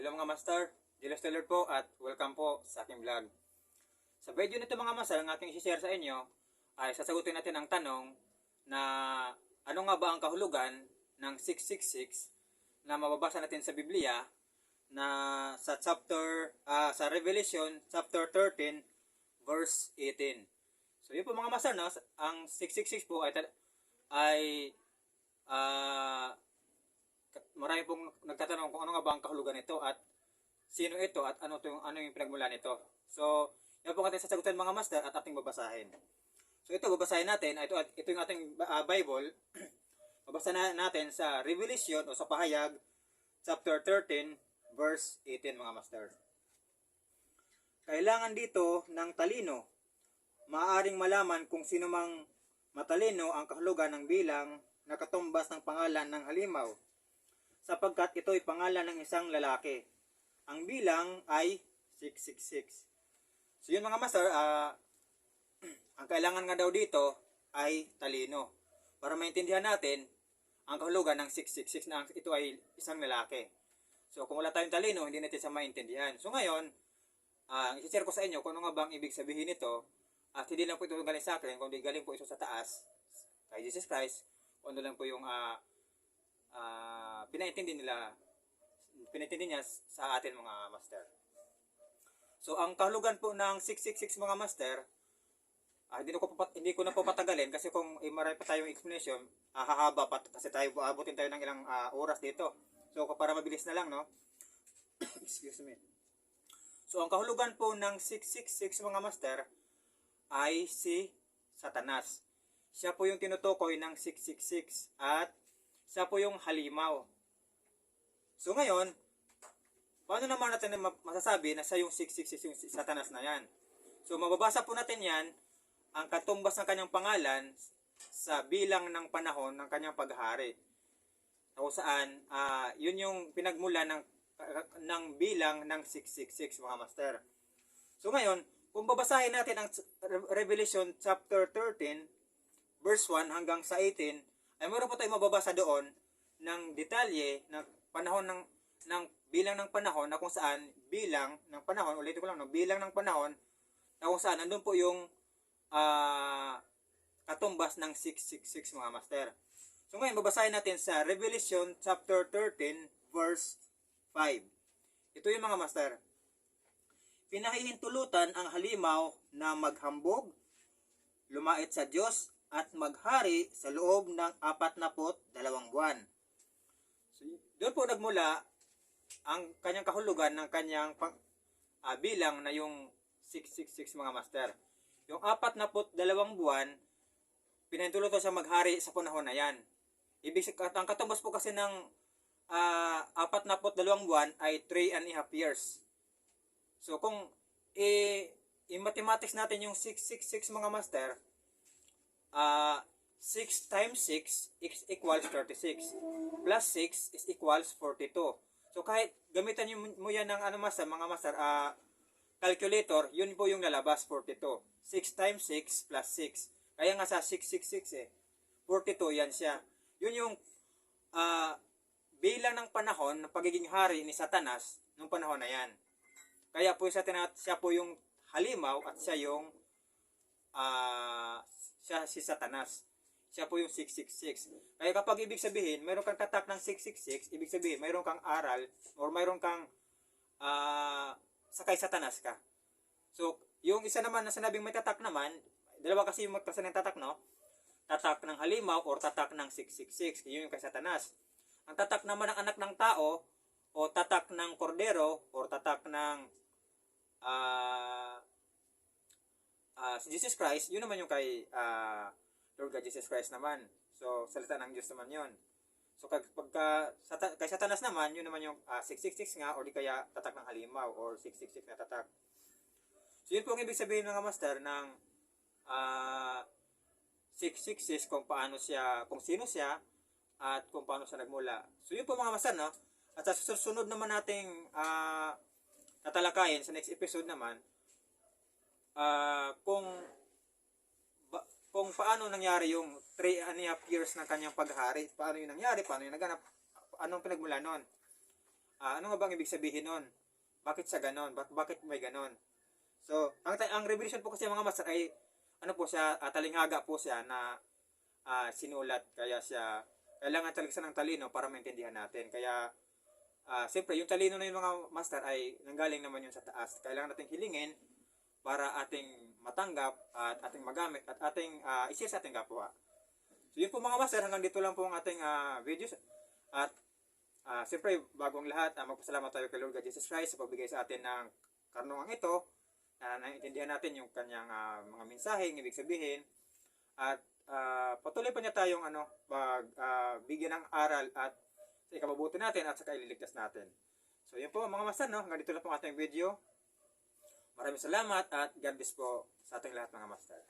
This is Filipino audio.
hello mga master, Julius Taylor po at welcome po sa aking vlog. Sa video nito mga master, ang aking share sa inyo ay sasagutin natin ang tanong na ano nga ba ang kahulugan ng 666 na mababasa natin sa Biblia na sa chapter ah, sa Revelation chapter 13 verse 18. So yun po mga master no, ang 666 po ay ay ah marami pong nagtatanong kung ano nga ba ang kahulugan nito at sino ito at ano to, ano yung pinagmula nito. So, yan po ating sasagutan mga master at ating babasahin. So, ito babasahin natin. Ito, ito yung ating ah, Bible. Babasa na natin sa Revelation o sa Pahayag chapter 13 verse 18 mga master. Kailangan dito ng talino. Maaring malaman kung sino mang matalino ang kahulugan ng bilang na katumbas ng pangalan ng halimaw sapagkat ito ay pangalan ng isang lalaki. Ang bilang ay 666. So yun mga master, ah, ang kailangan nga daw dito ay talino. Para maintindihan natin ang kahulugan ng 666 na ito ay isang lalaki. So kung wala tayong talino, hindi natin siya maintindihan. So ngayon, ah, i-share ko sa inyo kung ano nga bang ibig sabihin nito. At hindi lang po ito galing sa akin, kundi galing po ito sa taas, kay Jesus Christ. Kung ano lang po yung ah, ah, pinaintindi nila pinaintindi niya sa atin mga master. So ang kahulugan po ng 666 mga master, ah, hindi ko pat- hindi ko na po patagalin kasi kung eh, marami pa tayong explanation, ah, hahaba pa kasi tayo aabutin tayo ng ilang ah, oras dito. So para mabilis na lang no. Excuse me. So ang kahulugan po ng 666 mga master ay si Satanas. Siya po yung tinutukoy ng 666 at siya po yung halimaw. So ngayon, paano naman natin ma- masasabi na siya yung 666 yung satanas na yan? So mababasa po natin yan, ang katumbas ng kanyang pangalan sa bilang ng panahon ng kanyang paghari. Kung saan, ah, yun yung pinagmula ng, ng bilang ng 666 mga master. So ngayon, kung babasahin natin ang Re- Revelation chapter 13, verse 1 hanggang sa 18, ay meron po tayong mababasa doon ng detalye ng panahon ng ng bilang ng panahon na kung saan bilang ng panahon, ulitin ko lang, no, bilang ng panahon na kung saan nandun po yung ah, katumbas ng 666 mga master. So ngayon, babasahin natin sa Revelation chapter 13 verse 5. Ito yung mga master. Pinahihintulutan ang halimaw na maghambog, lumait sa Diyos at maghari sa loob ng apat na dalawang buwan. So, doon po nagmula ang kanyang kahulugan ng kanyang pang, ah, bilang na yung 666 mga master. Yung apat na dalawang buwan, pinahintulutan siya maghari sa panahon na yan. Ibig ang katumbas po kasi ng ah, apat na dalawang buwan ay 3 and a half years. So kung i-mathematics natin yung 666 mga master, ah 6 times 6 is equals 36. Plus 6 is equals 42. So kahit gamitan nyo mo yan ng ano master, mga master, ah calculator, yun po yung lalabas, 42. 6 times 6 plus 6. Kaya nga sa 666 eh. 42 yan siya. Yun yung ah bilang ng panahon ng pagiging hari ni Satanas nung panahon na yan. Kaya po sa siya po yung halimaw at siya yung ah siya si Satanas. Siya po yung 666. Kaya kapag ibig sabihin, mayroon kang tatak ng 666, ibig sabihin, mayroon kang aral or mayroon kang ah sakay Satanas ka. So, yung isa naman na sinabing may tatak naman, dalawa kasi yung magkasa ng tatak, no? Tatak ng halimaw or tatak ng 666. Yun yung kay Satanas. Ang tatak naman ng anak ng tao o tatak ng kordero or tatak ng ah ah, si Jesus Christ, yun naman yung kay ah, Lord God Jesus Christ naman. So, salita ng Diyos naman yun. So, kag, pagka, sata, kay Satanas naman, yun naman yung ah, 666 nga, o di kaya tatak ng halimaw, or 666 na tatak. So, yun po ang ibig sabihin mga master ng ah 666 kung paano siya, kung sino siya, at kung paano siya nagmula. So, yun po mga master, no? At sa susunod naman nating ah tatalakayin sa next episode naman, ah kung ba, kung paano nangyari yung 3 and a half years ng kanyang paghari, paano yung nangyari, paano yung naganap, anong pinagmula nun. ah, ano nga bang ibig sabihin nun? Bakit siya ganon? Bak- bakit may ganon? So, ang, ang revelation po kasi mga master ay, ano po siya, ah, talinghaga po siya na ah, sinulat. Kaya siya, kailangan talaga siya ng talino para maintindihan natin. Kaya, ah, siyempre, yung talino na yung mga master ay nanggaling naman yun sa taas. Kailangan nating hilingin para ating matanggap at ating magamit at ating uh, isir sa ating kapwa. So yun po mga master, hanggang dito lang po ang ating ah, videos. At ah, siyempre, bagong lahat, ah, magpasalamat tayo kay Lord God Jesus Christ sa pagbigay sa atin ng karunungan ito na naiintindihan natin yung kanyang ah, mga mensahe, ibig sabihin. At ah, patuloy pa niya tayong ano, pag ah, bigyan ng aral at sa ikababuti natin at sa kaililigtas natin. So yun po mga master, no? hanggang dito lang po ang ating video. Maraming salamat at God bless po sa ating lahat mga master.